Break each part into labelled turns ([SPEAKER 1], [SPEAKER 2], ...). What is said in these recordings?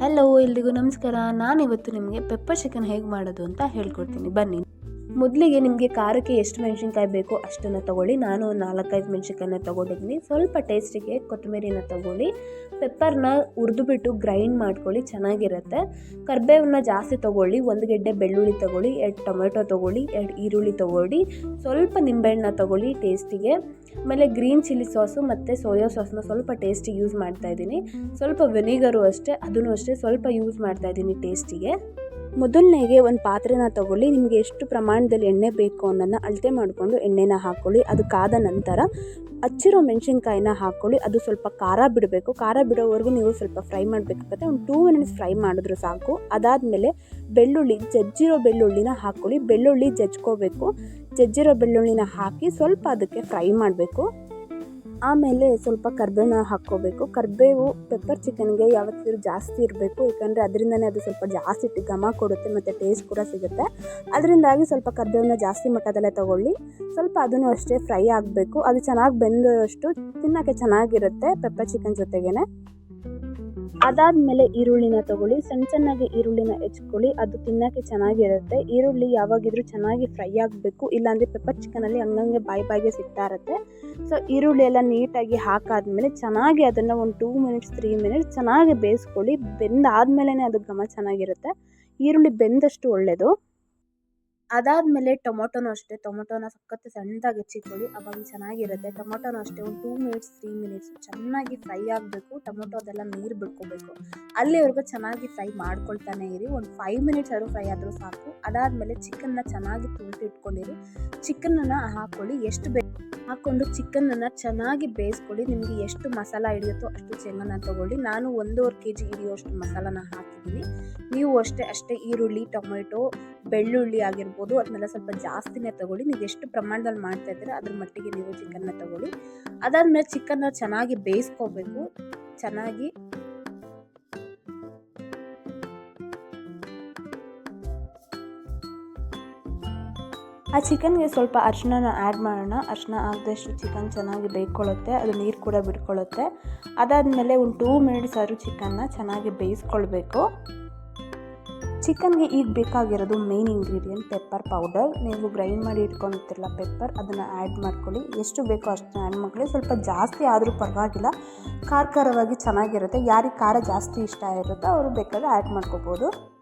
[SPEAKER 1] Hello ಎಲ್ರಿಗೂ ನಮಸ್ಕಾರ. ನಾನಿವತ್ತು ನಿಮಗೆ ಪೆಪ್ಪರ್ ಚಿಕನ್ ಹೇಗೆ ಮಾಡೋದು ಅಂತ ಹೇಳ್ಕೊಡ್ತೀನಿ. ಬನ್ನಿ. ಮೊದಲಿಗೆ ನಿಮಗೆ ಖಾರಕ್ಕೆ ಎಷ್ಟು ಮೆಣಸಿನ್ಕಾಯಿ ಬೇಕೋ ಅಷ್ಟನ್ನು ತಗೊಳ್ಳಿ. ನಾನು ಒಂದು ನಾಲ್ಕೈದು ಮೆಣಸಿನ್ಕಾಯನ್ನ ತೊಗೊಂಡಿದ್ದೀನಿ. ಸ್ವಲ್ಪ ಟೇಸ್ಟಿಗೆ ಕೊತ್ತಂಬರಿನ ತಗೊಳ್ಳಿ. ಪೆಪ್ಪರ್ನ ಹುರಿದುಬಿಟ್ಟು ಗ್ರೈಂಡ್ ಮಾಡ್ಕೊಳ್ಳಿ, ಚೆನ್ನಾಗಿರುತ್ತೆ. ಕರ್ಬೇವನ್ನ ಜಾಸ್ತಿ ತೊಗೊಳ್ಳಿ. ಒಂದು ಗೆಡ್ಡೆ ಬೆಳ್ಳುಳ್ಳಿ ತೊಗೊಳ್ಳಿ, ಎರಡು ಟೊಮೆಟೊ ತೊಗೊಳ್ಳಿ, ಎರಡು ಈರುಳ್ಳಿ ತೊಗೊಳ್ಳಿ. ಸ್ವಲ್ಪ ನಿಂಬೆಹಣ್ಣ ತೊಗೊಳ್ಳಿ ಟೇಸ್ಟಿಗೆ. ಆಮೇಲೆ ಗ್ರೀನ್ ಚಿಲ್ಲಿ ಸಾಸು ಮತ್ತು ಸೋಯಾ ಸಾಸ್ನ ಸ್ವಲ್ಪ ಟೇಸ್ಟಿಗೆ ಯೂಸ್ ಮಾಡ್ತಾ ಇದ್ದೀನಿ. ಸ್ವಲ್ಪ ವೆನಿಗರು ಅಷ್ಟೇ, ಅದನ್ನು ಅಷ್ಟೇ ಸ್ವಲ್ಪ ಯೂಸ್ ಮಾಡ್ತಾ ಇದ್ದೀನಿ ಟೇಸ್ಟಿಗೆ. ಮೊದಲನೇಗೆ ಒಂದು ಪಾತ್ರೆನ ತಗೊಳ್ಳಿ, ನಿಮಗೆ ಎಷ್ಟು ಪ್ರಮಾಣದಲ್ಲಿ ಎಣ್ಣೆ ಬೇಕು ಅನ್ನೋದನ್ನ ಅಳತೆ ಮಾಡಿಕೊಂಡು ಎಣ್ಣೆನ ಹಾಕ್ಕೊಳ್ಳಿ ಅದು ಕಾದ ನಂತರ ಹಚ್ಚಿರೋ ಮೆಣಸಿನ್ಕಾಯಿನ ಹಾಕ್ಕೊಳ್ಳಿ ಅದು ಸ್ವಲ್ಪ ಖಾರ ಬಿಡಬೇಕು. ಖಾರ ಬಿಡೋವರೆಗೂ ನೀವು ಸ್ವಲ್ಪ ಫ್ರೈ ಮಾಡಬೇಕಾಗತ್ತೆ. ಒಂದು ಟೂ ಮಿನಿಟ್ಸ್ ಫ್ರೈ ಮಾಡಿದ್ರು ಸಾಕು. ಅದಾದಮೇಲೆ ಬೆಳ್ಳುಳ್ಳಿ, ಜಜ್ಜಿರೋ ಬೆಳ್ಳುಳ್ಳಿನ ಹಾಕ್ಕೊಳ್ಳಿ ಬೆಳ್ಳುಳ್ಳಿ ಜಜ್ಕೋಬೇಕು ಜಜ್ಜಿರೋ ಬೆಳ್ಳುಳ್ಳಿನ ಹಾಕಿ ಸ್ವಲ್ಪ ಅದಕ್ಕೆ ಫ್ರೈ ಮಾಡಬೇಕು. ಆಮೇಲೆ ಸ್ವಲ್ಪ ಕರ್ಬೇವನ್ನ ಹಾಕ್ಕೋಬೇಕು. ಕರಿಬೇವು ಪೆಪ್ಪರ್ ಚಿಕನ್ಗೆ ಯಾವತ್ತಿದ್ರೂ ಜಾಸ್ತಿ ಇರಬೇಕು. ಯಾಕಂದರೆ ಅದರಿಂದನೇ ಅದು ಸ್ವಲ್ಪ ಜಾಸ್ತಿ ಘಮ ಕೊಡುತ್ತೆ ಮತ್ತು ಟೇಸ್ಟ್ ಕೂಡ ಸಿಗುತ್ತೆ. ಅದರಿಂದಾಗಿ ಸ್ವಲ್ಪ ಕರ್ಬೇವನ್ನ ಜಾಸ್ತಿ ಮಟ್ಟದಲ್ಲೇ ತೊಗೊಳ್ಳಿ. ಸ್ವಲ್ಪ ಅದನ್ನು ಅಷ್ಟೇ ಫ್ರೈ ಆಗಬೇಕು. ಅದು ಚೆನ್ನಾಗಿ ಬೆಂದಷ್ಟು ತಿನ್ನೋಕ್ಕೆ ಚೆನ್ನಾಗಿರುತ್ತೆ ಪೆಪ್ಪರ್ ಚಿಕನ್ ಜೊತೆಗೇ ಅದಾದಮೇಲೆ ಈರುಳ್ಳಿನ ತಗೊಳ್ಳಿ, ಸಣ್ಣ ಸಣ್ಣಗೆ ಈರುಳ್ಳಿನ ಹೆಚ್ಕೊಳ್ಳಿ, ಅದು ತಿನ್ನೋಕ್ಕೆ ಚೆನ್ನಾಗಿರುತ್ತೆ. ಈರುಳ್ಳಿ ಯಾವಾಗಿದ್ರೂ ಚೆನ್ನಾಗಿ ಫ್ರೈ ಆಗಬೇಕು, ಇಲ್ಲಾಂದರೆ ಪೆಪ್ಪರ್ ಚಿಕನಲ್ಲಿ ಹಂಗಂಗೆ ಬಾಯಿ ಬಾಯಿಗೆ ಸಿಗ್ತಾ ಇರುತ್ತೆ. ಸೊ ಈರುಳ್ಳಿ ಎಲ್ಲ ನೀಟಾಗಿ ಹಾಕಾದ್ಮೇಲೆ ಚೆನ್ನಾಗಿ ಅದನ್ನು ಒಂದು ಟೂ ಮಿನಿಟ್ಸ್ ತ್ರೀ ಮಿನಿಟ್ಸ್ ಚೆನ್ನಾಗಿ ಬೇಯಿಸ್ಕೊಳ್ಳಿ. ಬೆಂದಾದ್ಮೇಲೆ ಅದು ಘಮ ಚೆನ್ನಾಗಿರುತ್ತೆ. ಈರುಳ್ಳಿ ಬೆಂದಷ್ಟು ಒಳ್ಳೆಯದು ಅದಾದಮೇಲೆ ಟೊಮೊಟೊನೂ ಅಷ್ಟೇ. ಟೊಮೊಟೊನ ಸಖತ್ತು ಸಣ್ಣದಾಗಿ ಹೆಚ್ಚಿಕೊಳ್ಳಿ ಅವಾಗ ಚೆನ್ನಾಗಿರುತ್ತೆ. ಟೊಮೊಟೊನೂ ಅಷ್ಟೇ ಒಂದು ಟೂ ಮಿನಿಟ್ಸ್ ತ್ರೀ ಮಿನಿಟ್ಸ್ ಚೆನ್ನಾಗಿ ಫ್ರೈ ಆಗಬೇಕು. ಟೊಮೊಟೊ ಅದೆಲ್ಲ ನೀರು ಬಿಡ್ಕೋಬೇಕು. ಅಲ್ಲಿವರೆಗೂ ಚೆನ್ನಾಗಿ ಫ್ರೈ ಮಾಡ್ಕೊಳ್ತಾನೆ ಇರಿ. ಒಂದು ಫೈವ್ ಮಿನಿಟ್ಸ್ ಆದರೂ ಫ್ರೈ ಆದರೂ ಸಾಕು. ಅದಾದಮೇಲೆ ಚಿಕನ್ನ ಚೆನ್ನಾಗಿ ತುಳಿದು ಇಟ್ಕೊಂಡಿರಿ. ಚಿಕನನ್ನು ಹಾಕ್ಕೊಳ್ಳಿ ಎಷ್ಟು ಬೇಕು ಹಾಕ್ಕೊಂಡು ಚಿಕನನ್ನು ಚೆನ್ನಾಗಿ ಬೇಯಿಸ್ಕೊಳ್ಳಿ. ನಿಮಗೆ ಎಷ್ಟು ಮಸಾಲ ಹಿಡಿಯುತ್ತೋ ಅಷ್ಟು ಚೆನ್ನನ್ನು ತೊಗೊಳ್ಳಿ. ನಾನು ಒಂದೂವರೆ ಕೆ ಜಿ ಹಿಡಿಯೋಷ್ಟು ಮಸಾಲಾನ ನೀವು ಅಷ್ಟೇ ಅಷ್ಟೇ ಈರುಳ್ಳಿ, ಟೊಮೆಟೊ, ಬೆಳ್ಳುಳ್ಳಿ ಆಗಿರ್ಬೋದು, ಅದನ್ನೆಲ್ಲ ಸ್ವಲ್ಪ ಜಾಸ್ತಿನೇ ತೊಗೊಳ್ಳಿ. ನೀವು ಎಷ್ಟು ಪ್ರಮಾಣದಲ್ಲಿ ಮಾಡ್ತಾ ಇದ್ದೀರ, ಅದ್ರ ಮಟ್ಟಿಗೆ ನೀವು ಚಿಕನ್ನ ತೊಗೊಳ್ಳಿ. ಅದಾದಮೇಲೆ ಚಿಕನ್ನ ಚೆನ್ನಾಗಿ ಬೇಯಿಸ್ಕೋಬೇಕು. ಚೆನ್ನಾಗಿ ಆ ಚಿಕನ್ಗೆ ಸ್ವಲ್ಪ ಅರ್ಶಿನ ಆ್ಯಡ್ ಮಾಡೋಣ. ಅರ್ಶಿನ ಆಗದಷ್ಟು ಚಿಕನ್ ಚೆನ್ನಾಗಿ ಬೇಯ್ಕೊಳ್ಳುತ್ತೆ. ಅದು ನೀರು ಕೂಡ ಬಿಟ್ಕೊಳ್ಳುತ್ತೆ. ಅದಾದಮೇಲೆ ಒಂದು ಟೂ ಮಿನಿಟ್ಸ್ ಆದರೂ ಚಿಕನ್ನ ಚೆನ್ನಾಗಿ ಬೇಯಿಸ್ಕೊಳ್ಬೇಕು. ಚಿಕನ್ಗೆ ಈಗ ಬೇಕಾಗಿರೋದು ಮೇನ್ ಇಂಗ್ರೀಡಿಯೆಂಟ್ ಪೆಪ್ಪರ್ ಪೌಡರ್ ನೀವು ಗ್ರೈಂಡ್ ಮಾಡಿ ಇಟ್ಕೊಂಡಿರ್ತಿರಲ್ಲ ಪೆಪ್ಪರ್ ಅದನ್ನು ಆ್ಯಡ್ ಮಾಡ್ಕೊಳ್ಳಿ. ಎಷ್ಟು ಬೇಕೋ ಅಷ್ಟನ್ನ ಆ್ಯಡ್ ಮಾಡ್ಕೊಳ್ಳಿ. ಸ್ವಲ್ಪ ಜಾಸ್ತಿ ಆದರೂ ಪರವಾಗಿಲ್ಲ. ಖಾರ ಖಾರವಾಗಿ ಚೆನ್ನಾಗಿರುತ್ತೆ. ಯಾರಿಗೆ ಖಾರ ಜಾಸ್ತಿ ಇಷ್ಟ ಇರುತ್ತೋ ಅವರು ಬೇಕಾದ್ರೆ ಆ್ಯಡ್ ಮಾಡ್ಕೋಬೋದು.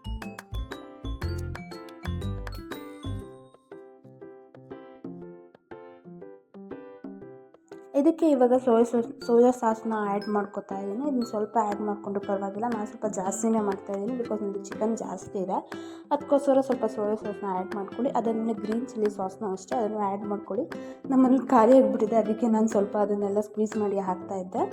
[SPEAKER 1] ಇದಕ್ಕೆ ಇವಾಗ ಸೋಯಾ ಸಾಸ್ ಸೋಯಾ ಸಾಸ್ನ ಆ್ಯಡ್ ಮಾಡ್ಕೊತಾ ಇದ್ದೀನಿ. ಇದನ್ನು ಸ್ವಲ್ಪ ಆ್ಯಡ್ ಮಾಡಿಕೊಂಡು ಪರವಾಗಿಲ್ಲ. ನಾನು ಸ್ವಲ್ಪ ಜಾಸ್ತಿನೇ ಮಾಡ್ತಾ ಇದ್ದೀನಿ ಬಿಕಾಸ್ ನನಗೆ ಚಿಕನ್ ಜಾಸ್ತಿ ಇದೆ. ಅದಕ್ಕೋಸ್ಕರ ಸ್ವಲ್ಪ ಸೋಯಾ ಸಾಸ್ನ ಆ್ಯಡ್ ಮಾಡ್ಕೊಳ್ಳಿ. ಅದಾದಮೇಲೆ ಗ್ರೀನ್ ಚಿಲ್ಲಿ ಸಾಸ್ನ ಅಷ್ಟೇ. ಅದನ್ನು ಆ್ಯಡ್ ಮಾಡ್ಕೊಳ್ಳಿ. ನಮ್ಮಲ್ಲಿ ಖಾಲಿ ಆಗಿಬಿಟ್ಟಿದೆ ಅದಕ್ಕೆ ನಾನು ಸ್ವಲ್ಪ ಅದನ್ನೆಲ್ಲ ಸ್ಕ್ವೀಸ್ ಮಾಡಿ ಹಾಕ್ತಾಯಿದ್ದೆ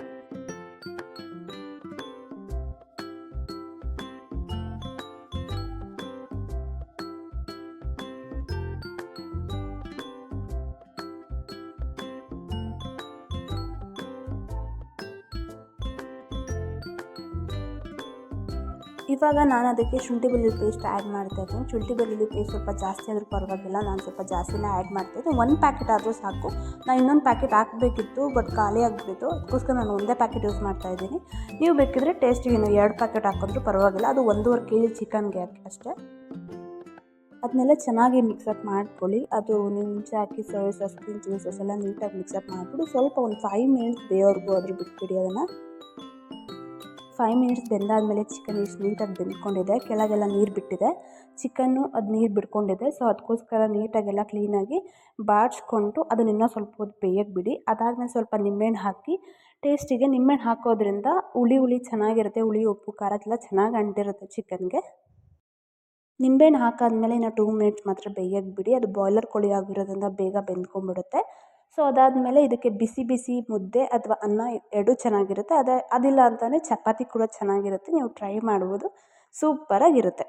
[SPEAKER 1] ಇವಾಗ ನಾನು ಅದಕ್ಕೆ ಶುಂಠಿ ಬೆಳ್ಳುಳ್ಳಿ ಪೇಸ್ಟ್ ಆ್ಯಡ್ ಮಾಡ್ತಾ ಇದ್ದೀನಿ. ಶುಂಠಿ ಬೆಳ್ಳುಳ್ಳಿ ಪೇಸ್ಟ್ ಸ್ವಲ್ಪ ಜಾಸ್ತಿ ಆದರೂ ಪರವಾಗಿಲ್ಲ. ನಾನು ಸ್ವಲ್ಪ ಜಾಸ್ತಿನೇ ಆ್ಯಡ್ ಮಾಡ್ತಾಯಿದ್ದೆ ಒಂದು ಪ್ಯಾಕೆಟ್ ಆದರೂ ಸಾಕು. ನಾನು ಇನ್ನೊಂದು ಪ್ಯಾಕೆಟ್ ಹಾಕಬೇಕಿತ್ತು ಬಟ್ ಖಾಲಿ ಆಗಿಬಿಟ್ಟು ಅದಕ್ಕೋಸ್ಕರ ನಾನು ಒಂದೇ ಪ್ಯಾಕೆಟ್ ಯೂಸ್ ಮಾಡ್ತಾ ಇದ್ದೀನಿ. ನೀವು ಬೇಕಿದ್ರೆ ಟೇಸ್ಟಿಗೆ ನೀವು ಎರಡು ಪ್ಯಾಕೆಟ್ ಹಾಕಿದ್ರೂ ಪರವಾಗಿಲ್ಲ. ಅದು ಒಂದೂವರೆ ಕೆ ಜಿ ಚಿಕನ್ಗೆ ಅಷ್ಟೇ. ಅದನ್ನೆಲ್ಲ ಚೆನ್ನಾಗಿ ಮಿಕ್ಸಪ್ ಮಾಡ್ಕೊಳ್ಳಿ. ಅದು ನೀವು ಮುಂಚೆ ಹಾಕಿ soya sauce green chilli sauce ಎಲ್ಲ ನೀಟಾಗಿ ಮಿಕ್ಸಪ್ ಮಾಡಿಬಿಟ್ಟು ಸ್ವಲ್ಪ ಒಂದು ಫೈವ್ ಮಿನಿಟ್ಸ್ ಬೇಯೋರ್ಗೂ ಅದ್ರ ಬಿಟ್ಬಿಡಿ ಅದನ್ನು. ಫೈವ್ ಮಿನಿಟ್ಸ್ ಬೆಂದಾದಮೇಲೆ ಚಿಕನ್ ಎಷ್ಟು ನೀಟಾಗಿ ಬೆಂದ್ಕೊಂಡಿದೆ. ಕೆಳಗೆಲ್ಲ ನೀರು ಬಿಟ್ಟಿದೆ. ಚಿಕನ್ನು ಅದು ನೀರು ಬಿಡ್ಕೊಂಡಿದೆ. ಸೊ ಅದಕ್ಕೋಸ್ಕರ ನೀಟಾಗೆಲ್ಲ ಕ್ಲೀನಾಗಿ ಬಾಡಿಸ್ಕೊಂಡು ಅದನ್ನ ಇನ್ನೂ ಸ್ವಲ್ಪ ಹೊತ್ತು ಬೇಯಕ್ಕೆ ಬಿಡಿ. ಅದಾದಮೇಲೆ ಸ್ವಲ್ಪ ನಿಂಬೆಹಣ್ಣು ಹಾಕಿ ಟೇಸ್ಟಿಗೆ ನಿಂಬೆಹಣ್ಣು ಹಾಕೋದ್ರಿಂದ ಹುಳಿ ಹುಳಿ ಚೆನ್ನಾಗಿರುತ್ತೆ. ಹುಳಿ, ಉಪ್ಪು ಖಾರ ಎಲ್ಲ ಚೆನ್ನಾಗಿ ಅಂಟಿರುತ್ತೆ ಚಿಕನ್ಗೆ ನಿಂಬೆಹಣ್ಣು ಹಾಕಾದ್ಮೇಲೆ ಇನ್ನು ಟೂ ಮಿನಿಟ್ಸ್ ಮಾತ್ರ ಬೇಯಕ್ಕೆ ಬಿಡಿ. ಅದು ಬಾಯ್ಲರ್ ಕೋಳಿ ಆಗಿರೋದ್ರಿಂದ ಬೇಗ ಬೆಂದ್ಕೊಂಡ್ಬಿಡುತ್ತೆ. ಸೊ ಅದಾದಮೇಲೆ ಇದಕ್ಕೆ ಬಿಸಿ ಬಿಸಿ ಮುದ್ದೆ ಅಥವಾ ಅನ್ನ ಎರಡೂ ಚೆನ್ನಾಗಿರುತ್ತೆ. ಅದೇ ಅದಿಲ್ಲ ಅಂತಂದರೆ ಚಪಾತಿ ಕೂಡ ಚೆನ್ನಾಗಿರುತ್ತೆ. ನೀವು ಟ್ರೈ ಮಾಡ್ಬೋದು. ಸೂಪರಾಗಿರುತ್ತೆ.